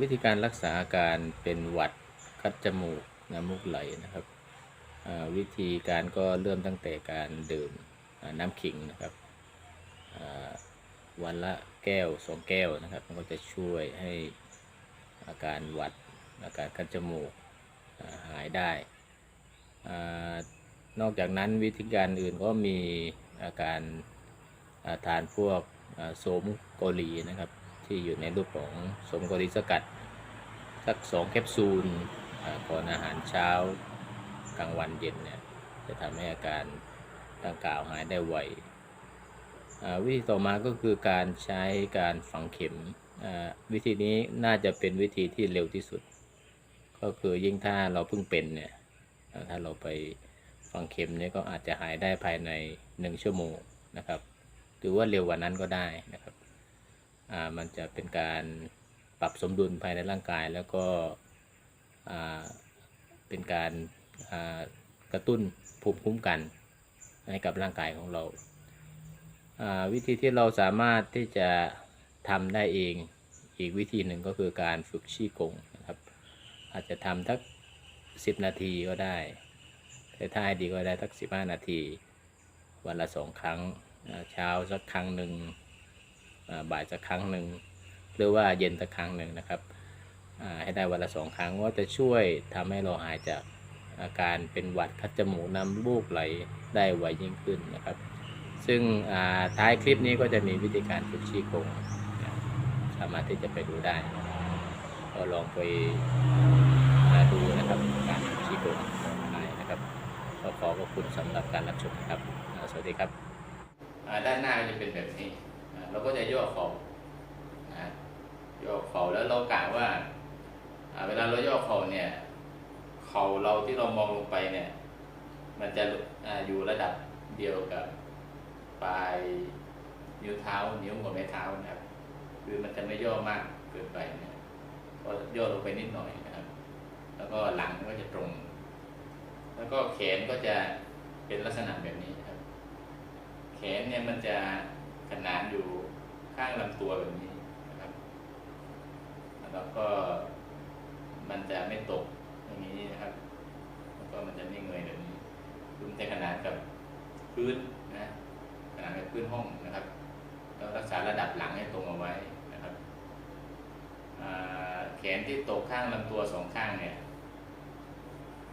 วิธีการรักษาอาการเป็นหวัดคัดจมูกน้ำมูกไหลนะครับวิธีการก็เริ่มตั้งแต่การดื่มน้ำขิงนะครับวันละแก้วสองแก้วนะครับ มันก็จะช่วยให้อาการหวัดอาการคัดจมูกหายได้ นอกจากนั้นวิธีการอื่นก็มีอาการทานพวกโสมโกลีนะครับ ที่อยู่ในรูปของสมกลีสกัด สักสองแคปซูลก่อนอาหารเช้ากลางวันเย็นเนี่ยจะทำให้อาการดังกล่าวหายได้ไววิธีต่อมาก็คือการใช้การฝังเข็มวิธีนี้น่าจะเป็นวิธีที่เร็วที่สุด ก็คือยิ่งถ้าเราเพิ่งเป็นเนี่ยถ้าเราไปฝังเข็มเนี่ยก็อาจจะหายได้ภายใน 1 ชั่วโมงนะครับหรือว่าเร็วกว่านั้นก็ได้นะครับ มันจะเป็นการปรับสมดุลภายในร่างกาย แล้วก็เป็นการกระตุ้นภูมิคุ้มกันให้กับร่างกายของเราวิธีที่เราสามารถที่จะทำได้เองอีกวิธีหนึ่งก็คือการฝึกชี้กงนะครับ อาจจะทำทัก 10 นาทีก็ได้แต่ถ้าให้ดีก็ได้ทัก 15 นาที วันละสองครั้งเช้าสักครั้งหนึ่ง บ่ายสักครั้งหนึ่งหรือว่าเย็นสักครั้งหนึ่งนะครับให้ได้วันละสองครั้งว่าจะช่วยทำให้เราหายจากอาการเป็นหวัดคัดจมูกน้ำมูกไหลได้ไวยิ่งขึ้นนะครับ ซึ่งท้ายคลิปนี้ก็จะมีวิธีการฝึกชี้โครงสามารถที่จะไปดูได้ก็ลองไปดูนะครับการฝึกชี้โครงได้นะครับก็ขอขอบคุณสำหรับการรับชมครับ สวัสดีครับด้านหน้าจะเป็นแบบนี้ เราก็จะย่อเข่านะย่อเข่าแล้วเรากะว่าเวลาเราย่อเข่าเนี่ย เข่าเราที่เรามองลงไปเนี่ย มันจะออยู่ระดับเดียวกับปลายนิ้วเท้า นิ้วหัวแม่เท้านะครับ คือมันจะไม่ย่อมากเกินไปนะก็ย่อลงไปนิดหน่อยนะครับ แล้วก็หลังก็จะตรง แล้วก็แขนก็จะเป็นลักษณะแบบนี้ครับ แขนเนี่ยมันจะ ขนานอยู่ข้างลำตัวแบบนี้นะครับ แล้วก็มันจะไม่ตกอย่างนี้นะครับ แล้วก็มันจะไม่เงยแบบนี้คือมันจะขนานกับพื้นนะขนานกับพื้นห้องนะครับแล้วรักษาระดับหลังให้ตรงเอาไว้นะครับแขนที่ตกข้างลำตัวสองข้างเนี่ย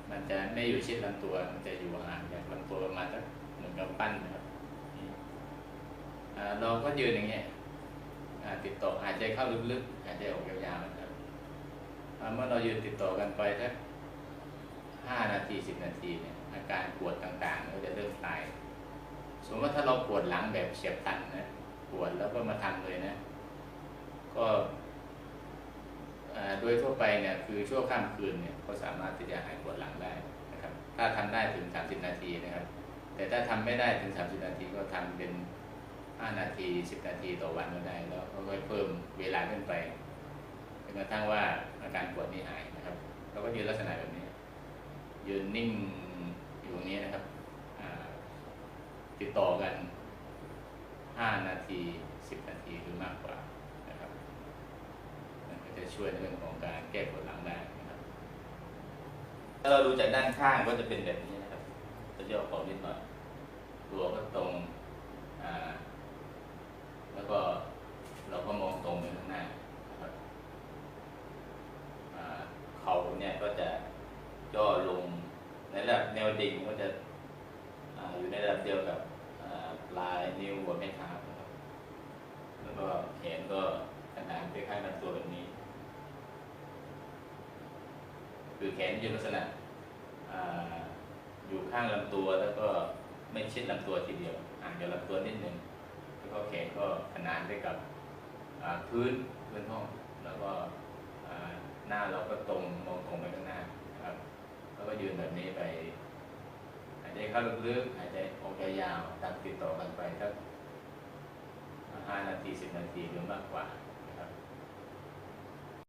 มันจะไม่อยู่ชิดลำตัว มันจะอยู่ห่างจากลำตัวประมาณสักหนึ่งกำปั้นนะครับ เราก็ยืนอย่างเงี้ยติดต่อหายใจเข้าลึกๆหายใจออกยาวๆนะครับเมื่อเรายืนติดต่อกันไปสักห้านาทีสิบนาทีเนี่ยอาการปวดต่างๆก็จะเริ่มคลายสมมติว่าถ้าเราปวดหลังแบบเฉียบพลันนะปวดแล้วก็มาทำเลยนะ ก็โดยทั่วไปเนี่ยคือช่วงข้ามคืนเนี่ยก็สามารถที่จะหายปวดหลังได้นะครับ ถ้าทำได้ถึง 30 นาทีนะครับ แต่ถ้าทำไม่ได้ถึง 30 นาทีก็ทำเป็น 5 นาที 10 นาทีต่อวันก็ได้ แล้วก็ค่อยเพิ่มเวลาขึ้นไปจนกระทั่งว่าอาการปวดนี้หายนะครับ เราก็ยืนลักษณะแบบนี้ ยืนนิ่งอยู่อย่างนี้นะครับ ติดต่อกัน 5 นาที 10 นาทีหรือมากกว่านะครับมันก็จะช่วยในเรื่องของการแก้ปวดหลังได้นะครับถ้าเราดูจากด้านข้างก็จะเป็นแบบนี้นะครับจะย่อเข่านิดหน่อยตัวก็ตรงอ่า แล้วก็เราก็มองตรงไปข้างหน้าครับเข่าเนี่ยก็จะย่อลงในระดับแนวดิ่งก็จะออยู่ในระดับเดียวกับปลายนิ้วหัวแม่เท้าครับแล้วก็แขนก็ขนานคล้ายๆลำตัวแบบนี้ คือแขนอยู่ลักษณะออยู่ข้างลำตัวแล้วก็ไม่ชิดลำตัวทีเดียวห่างจากลำตัวนิดหนึ่ง แล้วก็แขนก็ขนานไปกับพื้นพื้นห้อง แล้วก็หน้าเราก็ตรงมองตรงไปข้างหน้านะครับ แล้วก็ยืนแบบนี้ไปหายใจเข้าลึกๆหายใจออกยาวๆตัดติดต่อกันไปสักห้านาทีสิบนาทีหรือมากกว่า